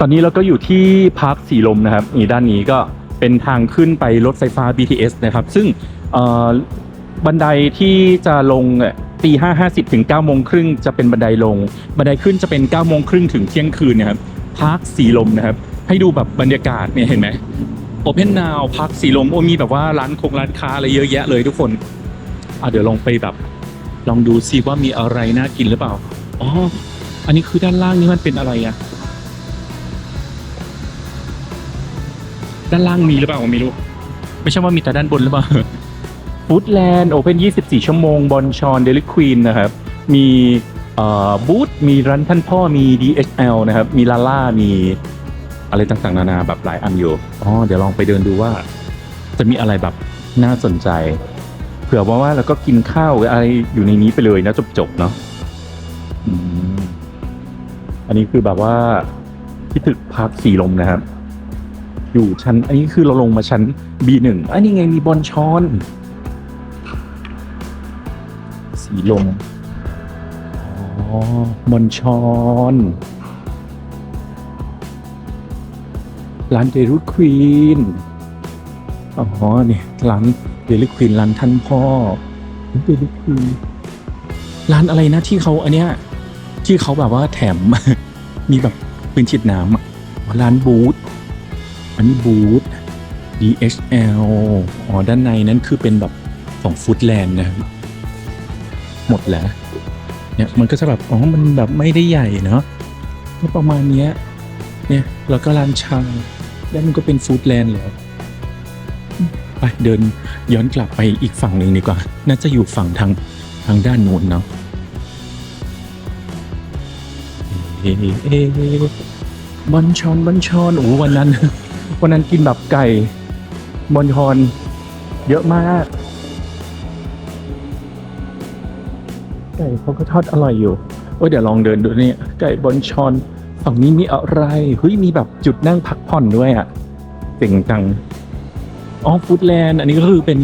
ตอนนี้เราก็อยู่ที่พาร์คสีลมนะครับนี่ด้านนี้ก็เป็นทางขึ้นไปรถไฟฟ้า BTS นะครับ ซึ่งบันไดที่จะลงตีห้าห้าสิบถึงเก้าโมงครึ่งจะเป็นบันไดลง บันไดขึ้นจะเป็นเก้าโมงครึ่งถึงเที่ยงคืนนะครับพาร์คสีลมนะครับ ให้ดูแบบบรรยากาศเนี่ยเห็นไหมโอเพนนาวพาร์คสีลมโอ้มีแบบว่าร้านคงร้านค้าอะไรเยอะแยะเลยทุกคนอะเดี๋ยวลองไปแบบ ลองดูซิว่ามีอะไรน่ากินหรือเปล่าอ๋ออันนี้คือด้านล่างนี่มันเป็นอะไรอะ ด้านล่างมีหรือเปล่าผมไม่รู้ ไม่ใช่ว่ามีแต่ด้านบนหรือเปล่าฟูดแลนด์โอเพน24 ชั่วโมงบอลชอนเดลิควีนนะครับ มีบูธมีร้านท่านพ่อมี DHL นะครับ มีลาล่ามีอะไรต่างๆ นานาแบบหลายอันอยู่อ๋อเดี๋ยวลองไปเดินดูว่า จะมีอะไรแบบน่าสนใจ เผื่อว่าว่าแล้วก็กินข้าวอะไรอยู่ในนี้ไปเลยนะจบๆเนาะอันนี้คือแบบว่าที่ตึกพักสีลมนะครับ อยู่ชั้น อันนี้คือเราลงมาชั้น B1 อันนี้ไงมีบอลชอน สีลมอ๋อบอลชอนร้านเดรุควีน อ๋อนี่ร้านเดลิควีนร้านท่านพ่อเดลิควีนร้านอะไรนะที่เขาอันเนี้ยที่เขาแบบว่าแถม มีแบบปืนฉีดน้ำร้านบูธ อันนี้บูธ DHL อ๋อ ด้านในนั้นคือเป็นแบบของฟู้ดแลนด์นะ หมดแล้ว เนี่ย มันก็จะแบบ อ๋อ มันแบบไม่ได้ใหญ่เนาะก็ประมาณเนี้ย เนี่ย แล้วก็ร้านชาแล้วมันก็เป็นฟู้ดแลนด์เหรอ ไปเดินย้อนกลับไปอีกฝั่งหนึ่งดีกว่า น่าจะอยู่ฝั่งทางทางด้านโน้นเนาะเอเอ๊ะเอ๊ะบอนชอนบอนชอนโอ้วันนั้น วันนั้นกินแบบไก่บอนชอน เยอะมาก ไก่เขาก็ทอดอร่อยอยู่โอ้ยเดี๋ยวลองเดินดูนี่ไก่บอนชอนฝั่งนี้มีอะไรเฮ้ยมีแบบจุดนั่งพักผ่อนด้วยอะ่ะเจ๋งจังอ๋อฟูดแลนด์อันนี้ก็คือเป็น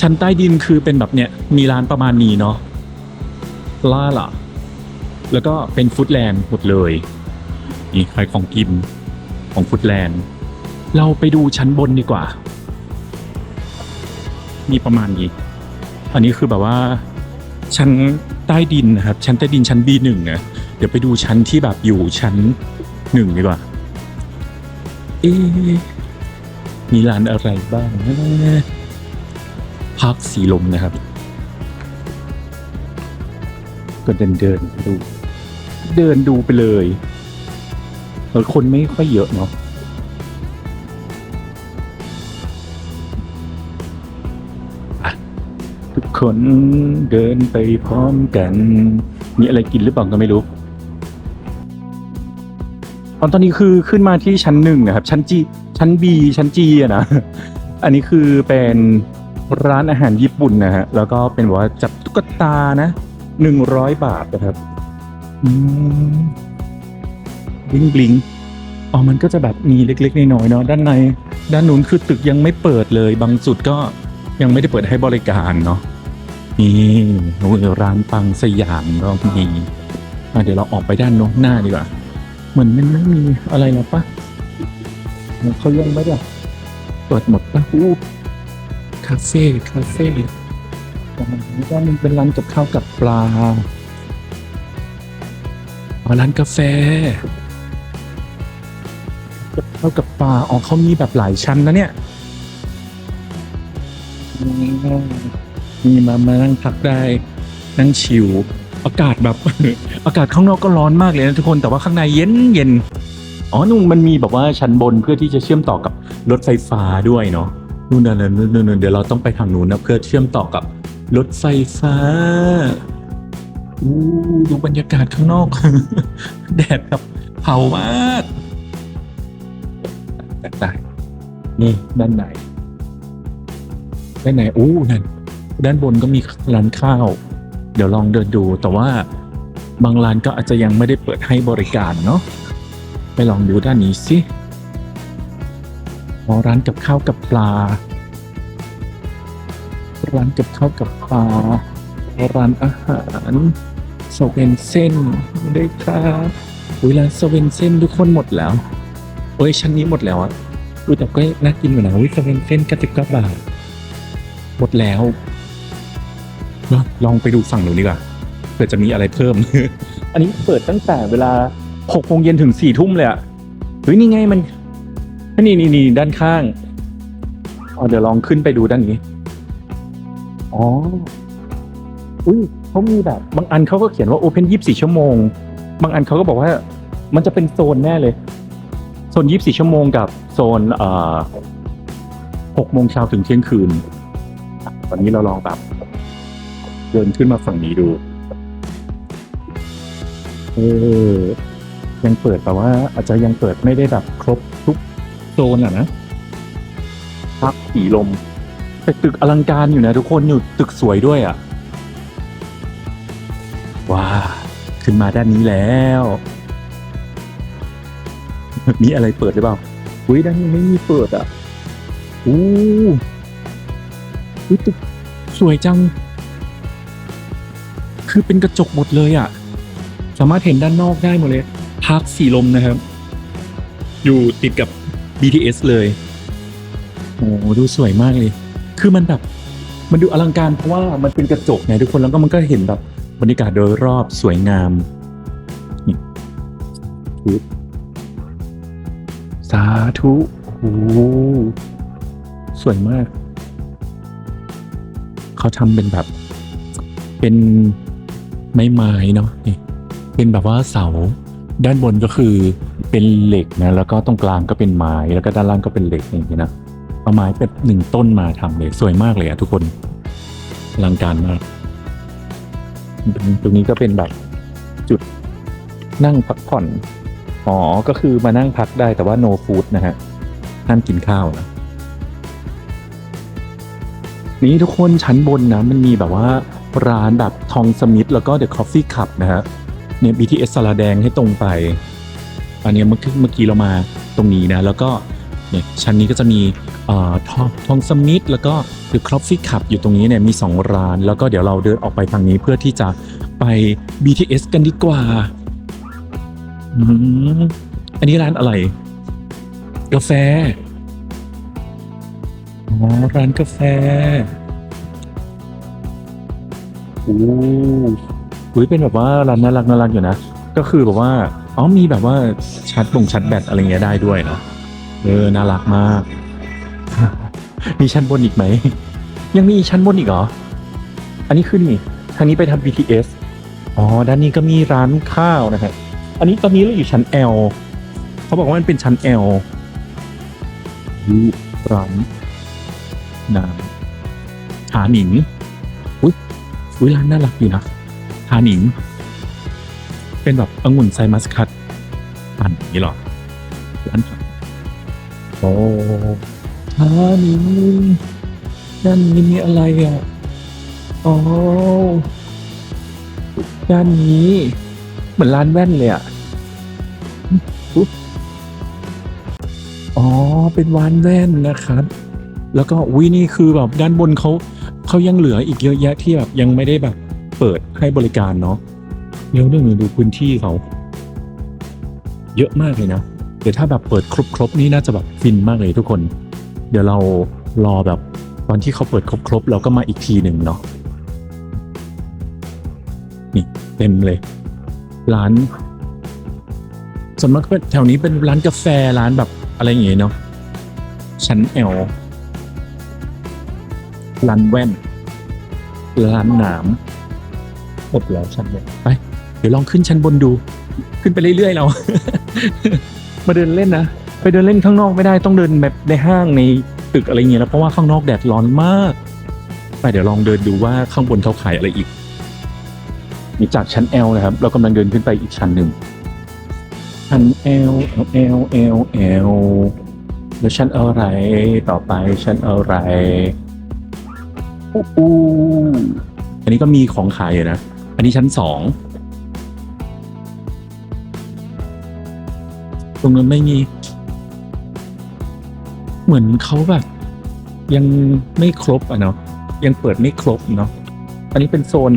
ชั้นใต้ดินคือเป็นแบบเนี้ยมีร้านประมาณนี้เนาะล่าล่ะ แล้วก็เป็นฟูดแลนด์หมดเลย นี่ขายของกินของฟูดแลนด์ เราไปดูชั้นบนดีกว่า มีประมาณนี้ อันนี้คือแบบว่า ชั้นใต้ดินนะครับ ชั้นใต้ดินชั้น B1 นะเดี๋ยวไปดูชั้นที่แบบอยู่ชั้นหนึ่งดีกว่า เอ๊มีร้านอะไรบ้างพักสีลมนะครับ ก็เดินเดินดู เดินดูไปเลยเออคนไม่ค่อยเยอะเนาะ คนเดินไปพร้อมกัน มีอะไรกินหรือเปล่าก็ไม่รู้ ตอนตอนนี้คือขึ้นมาที่ชั้นหนึ่งนะครับ ชั้นจีชั้น B ชั้น G อะนะ อันนี้คือเป็นร้านอาหารญี่ปุ่นนะฮะ แล้วก็เป็นว่าจับตุ๊กตานะหนึ่งร้อยบาทนะครับบลิงบลิงอ๋อ มันก็จะแบบมีเล็ก ๆน้อยๆเนาะด้านใน ด้านนู้นคือตึกยังไม่เปิดเลย บางจุดก็ยังไม่ได้เปิดให้บริการเนาะ นี่ร้านปังสยามก็มีเดี๋ยวเราออกไปด้านโน้นหน้าดีกว่า เหมือนมันไม่มีอะไรแล้วปะเหมือนเขายังไม่ได้เปิดหมดปะอู้คาเฟ่คาเฟ่ประมาณนี้ก็มันเป็นร้านกับข้าวกับปลาอ๋อร้านกาแฟกับข้าวกับปลาอ๋อเขามีแบบหลายชั้นนะเนี่ย มมีมามานั่งพักได้นั่งชิวอากาศแบบ อากาศข้างนอกก็ร้อนมากเลยนะทุกคนแต่ว่าข้างในเย็นเย็นอ๋อนู่นมันมีแบบว่าชั้นบนเพื่อที่จะเชื่อมต่อกับรถไฟฟ้าด้วยเนาะนู่นนั่นนั่นนู่นนู่นเดี๋ยวเราต้องไปทางนู้นนะเพื่อเชื่อมต่อกับรถไฟฟ้าอู้ดูบรรยากาศข้างนอก แดดแบบเผามากแตกต่างนี่ด้านในด้านในอู้นั่น ด้านบนก็มีร้านข้าว เดี๋ยวลองเดินดู แต่ว่าบางร้านก็อาจจะยังไม่ได้เปิดให้บริการเนาะไปลองดูด้านนี้สิอ๋อร้านกับข้าวกับปลา ร้านกับข้าวกับปลา ร้านอาหารโซเป็นเส้นด้ครับอุ้ยร้านสเวนเซนทุกคนหมดแล้วเอ้ยชั้นนี้หมดแล้วอะอุ้ยแต่ก็น่ากินอยู่นะอุ้ยสเวนเซ่นกระติบกระบาทหมดแล้ว ลองไปดูฝั่งหนูดีกว่าเผื่อจะมีอะไรเพิ่ม อันนี้เปิดตั้งแต่เวลาหกโมงเย็นถึงสี่ทุ่มเลยอะเฮ้ยนี่ไงมันนี่นี่นี่ด้านข้างอ๋อเดี๋ยวลองขึ้นไปดูด้านนี้ อ๋อ อุ้ยเขามีแบบ บางอันเขาก็เขียนว่า Open 24ชั่วโมง บางอันเขาก็บอกว่า มันจะเป็นโซนแน่เลย โซน24ชั่วโมงกับโซนเอ่อ6โมงเช้าถึงเที่ยงคืน ตอนนี้เราลองแบบ เดินขึ้นมาฝั่งนี้ดู เออ ยังเปิดแต่ว่าอาจจะยังเปิดไม่ได้แบบครบทุกโซนอะนะพักสีลมแต่ตึกอลังการอยู่นะทุกคนอยู่ตึกสวยด้วยอะ ว้า ขึ้นมาด้านนี้แล้ว มีอะไรเปิดหรือเปล่าอุ้ยด้านนี้ไม่มีเปิดอะอู้อุ้ยตึกสวยจัง คือเป็นกระจกหมดเลยอะ สามารถเห็นด้านนอกได้หมดเลยพาร์คสีลมนะครับ อยู่ติดกับ BTS เลยโอ้ดูสวยมากเลย คือมันแบบ มันดูอลังการเพราะว่ามันเป็นกระจกไงทุกคนแล้วก็มันก็เห็นแบบบรรยากาศโดยรอบสวยงามนี่สาธุโอ้สวยมาก เขาทำเป็นแบบ เป็น ไม้ไม้เนาะนี่เป็นแบบว่าเสา ด้านบนก็คือเป็นเหล็กนะแล้วก็ตรงกลางก็เป็นไม้แล้วก็ด้านล่างก็เป็นเหล็กอย่างนี้นะเอาไม้เป็นหนึ่งต้นมาทำเลยสวยมากเลยอะทุกคนอลังการมากตรงนี้ก็เป็นแบบจุดนั่งพักผ่อนอ๋อก็คือมานั่งพักได้แต่ว่า no food นะฮะห้ามกินข้าวนะนี่ทุกคนชั้นบนนะมันมีแบบว่า ร้านแบบทองสมิธแล้วก็ The Coffee Cup นะฮะเนี่ย BTS สระแดงให้ตรงไป อันนี้เมื่อกี้เมื่อกี้เรามาตรงนี้นะ แล้วก็เนี่ยชั้นนี้ก็จะมีเอ่อทองทองสมิธแล้วก็ The Coffee Cup อยู่ตรงนี้เนี่ยมี 2 ร้าน แล้วก็เดี๋ยวเราเดินออกไปทางนี้เพื่อที่จะไป BTS กันดีกว่าอืมอันนี้ร้านอะไร กาแฟ อ๋อ ร้านกาแฟ อ้อุ้ยเป็นแบบว่าร้านน่ารักน่ารักอยู่นะ ก็คือแบบว่า อ๋อมีแบบว่าชัดบงชัดแบตอะไรเงี้ยได้ด้วยเนาะเออน่ารักมาก มีชั้นบนอีกไหม ยังมีชั้นบนอีกเหรอ อันนี้ขึ้นนี่ทางนี้ไปทำ BTS อ๋อ ด้านนี้ก็มีร้านข้าวนะฮะ อันนี้ตอนนี้เราอยู่ชั้น L เขาบอกว่ามันเป็นชั้น L ร้านน้ำหาหนิง อุ้ยร้านน่ารักอยู่นะหาหนิง เป็นแบบองุ่นไซมัสคัตอ่นอย่างนี้หรอร้านโอ้หาหนิงด้านนี้มีอะไรอะอ๋อด้านนี้ เหมือนร้านแว่นเลยอะอ๋อ เป็นร้านแว่นนะครับ แล้วก็วินี่คือแบบด้านบนเขา เขายังเหลืออีกเยอะแยะที่แบบยังไม่ได้แบบเปิดให้บริการเนาะเดี๋ยวหนึ่งดูพื้นที่เขา เยอะมากเลยนะเดี๋ยวถ้าแบบเปิดครบๆนี่น่าจะแบบฟินมากเลยทุกคน เดี๋ยวเรารอแบบตอนที่เขาเปิดครบๆเราก็มาอีกทีหนึ่งเนาะนี่เต็มเลย ร้านส่วนมากแถวนี้เป็นร้านกาแฟร้านแบบอะไรอย่างเงี้ยเนาะชั้นแอล ร้านแว่นร้านหนามหมดแล้วชั้นบนไป เดี๋ยวลองขึ้นชั้นบนดู ขึ้นไปเรื่อยๆเรา มาเดินเล่นนะไปเดินเล่นข้างนอกไม่ได้ต้องเดินแบบในห้างในตึกอะไรเงี้ยแล้วเพราะว่าข้างนอกแดดร้อนมากไปเดี๋ยวลองเดินดูว่าข้างบนเขาขายอะไรอีกมีจากชั้น L นะครับ เรากำลังเดินขึ้นไปอีกชั้นหนึ่งชั้น L L L L L แล้วชั้นอะไรต่อไปชั้นอะไร อู้อันนี้ก็มีของขายอยู่นะ อันนี้ชั้นสอง ตรงนั้นไม่มี เหมือนเขาแบบ ยังไม่ครบอะเนาะ ยังเปิดไม่ครบเนาะ อันนี้เป็นโซน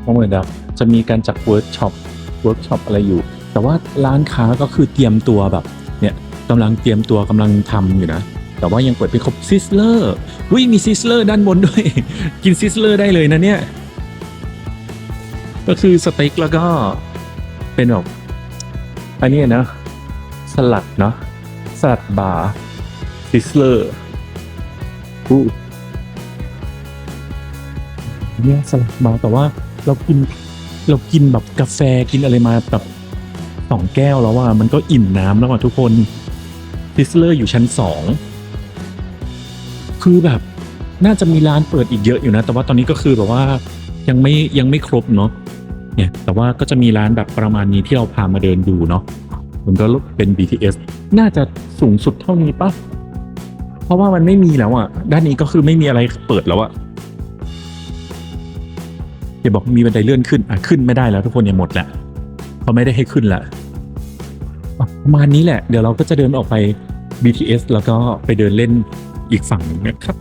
เขาเหมือนแบบจะมีการจัดเวิร์กช็อป เวิร์กช็อปอะไรอยู่ แต่ว่าร้านค้าก็คือเตรียมตัวแบบ เนี่ยกำลังเตรียมตัวกำลังทำอยู่นะ แต่ว่ายังเปิดไม่ครบซิสเลอร์วิมีซิสเลอร์ด้านบนด้วย กินซิสเลอร์ได้เลยนะเนี่ย ก็คือสเต็กแล้วก็เป็นแบบอันนี้นะ สลัดเนาะสลัดบาร์ซิสเลอร์อู้เนี่ยสลัดบาร์แต่ว่าเรากินเรากินแบบกาแฟกินอะไรมาแบบสองแก้วแล้วว่ามันก็อิ่มน้ำแล้วอะทุกคนซิสเลอร์อยู่ชั้นสอง คือแบบน่าจะมีร้านเปิดอีกเยอะอยู่นะ แต่ว่าตอนนี้ก็คือแบบว่ายังไม่ยังไม่ครบเนาะเนี่ยแต่ว่าก็จะมีร้านแบบประมาณนี้ที่เราพามาเดินดูเนาะมันก็เป็น BTS น่าจะสูงสุดเท่านี้ปะเพราะว่ามันไม่มีแล้วอะ ด้านนี้ก็คือไม่มีอะไรเปิดแล้วอะเดี๋ยวบอกมีบันไดเลื่อนขึ้นอะขึ้นไม่ได้แล้วทุกคนเนี่ยหมดแล้วเขาไม่ได้ให้ขึ้นละประมาณนี้แหละ เดี๋ยวเราก็จะเดินออกไป BTS แล้วก็ไปเดินเล่น อีกฝั่งหนึงนะครับ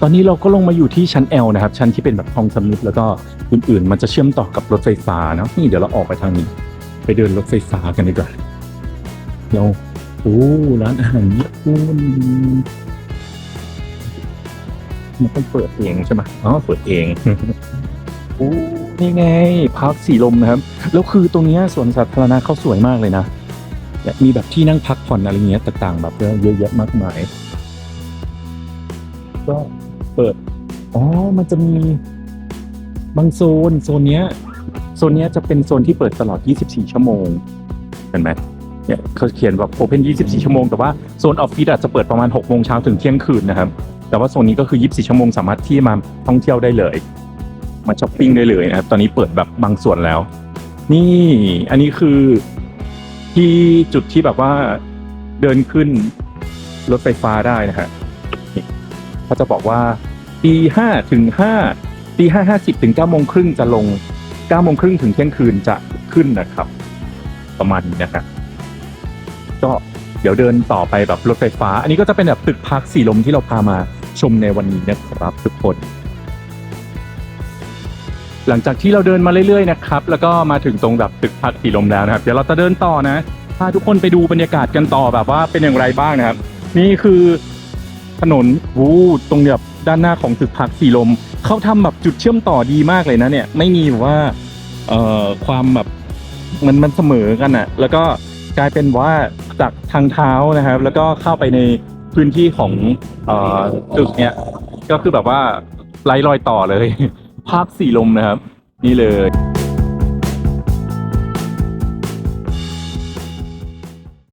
ตอนนี้เราก็ลงมาอยู่ที่ชั้น L นะครับ ชั้นที่เป็นแบบทองสมิธแล้วก็อื่นๆ มันจะเชื่อมต่อกับรถไฟฟ้านะนี่เดี๋ยวเราออกไปทางนี้ ไปเดินรถไฟฟ้ากันดีกว่าเราโอ้ร้านอาหารญี่ปุ่นมันต้องเปิดเองใช่ไหมอ๋อเปิดเองโอ้นี่ไง พักสีลมนะครับ แล้วคือตรงนี้สวนสาธารณะเขาสวยมากเลยนะ มีแบบที่นั่งพักผ่อนอะไรเงี้ยต่างๆ แบบเยอะแยะมากมาย ก็เปิด อ๋อ มันจะมีบางโซน โซนเนี้ย โซนเนี้ยจะเป็นโซนที่เปิดตลอด 24 ชั่วโมง เห็นไหมเนี่ยเขาเขียนแบบ Open 24 ชั่วโมง แต่ว่าโซนออฟฟิศอาจจะเปิดประมาณ6โมงเช้าถึงเที่ยงคืนนะครับ แต่ว่าโซนนี้ก็คือ 24 ชั่วโมงสามารถที่มาท่องเที่ยวได้เลย มาช้อปปิ้งได้เลยนะครับ ตอนนี้เปิดแบบบางส่วนแล้ว นี่ อันนี้คือ ที่จุดที่แบบว่าเดินขึ้นรถไฟฟ้าได้นะฮะเขาจะบอกว่าตีห้าถึงห้าตีห้าห้าสิบถึงเก้าโมงครึ่งจะลงเก้าโมงครึ่งถึงเที่ยงคืนจะขึ้นนะครับ ประมาณนี้นะครับก็เดี๋ยวเดินต่อไปแบบรถไฟฟ้า อันนี้ก็จะเป็นแบบตึกพักสีลมที่เราพามาชมในวันนี้นะครับทุกคน หลังจากที่เราเดินมาเรื่อยๆนะครับแล้วก็มาถึงตรงแบบตึกพักสีลมแล้วนะครับ เดี๋ยวเราจะเดินต่อนะพาทุกคนไปดูบรรยากาศกันต่อแบบว่าเป็นอย่างไรบ้างนะครับ นี่คือถนนวูตรงแบบด้านหน้าของตึกพักสีลมเขาทำแบบจุดเชื่อมต่อดีมากเลยนะเนี่ยไม่มีแบบว่าเอ่อความแบบมันมันเสมอกันอะแล้วก็กลายเป็นว่าจากทางเท้านะครับ แล้วก็เข้าไปในพื้นที่ของอตึกเนี่ยก็คือแบบว่าไร้รอยต่อเลย ภาพสีลมนะครับ นี่เลย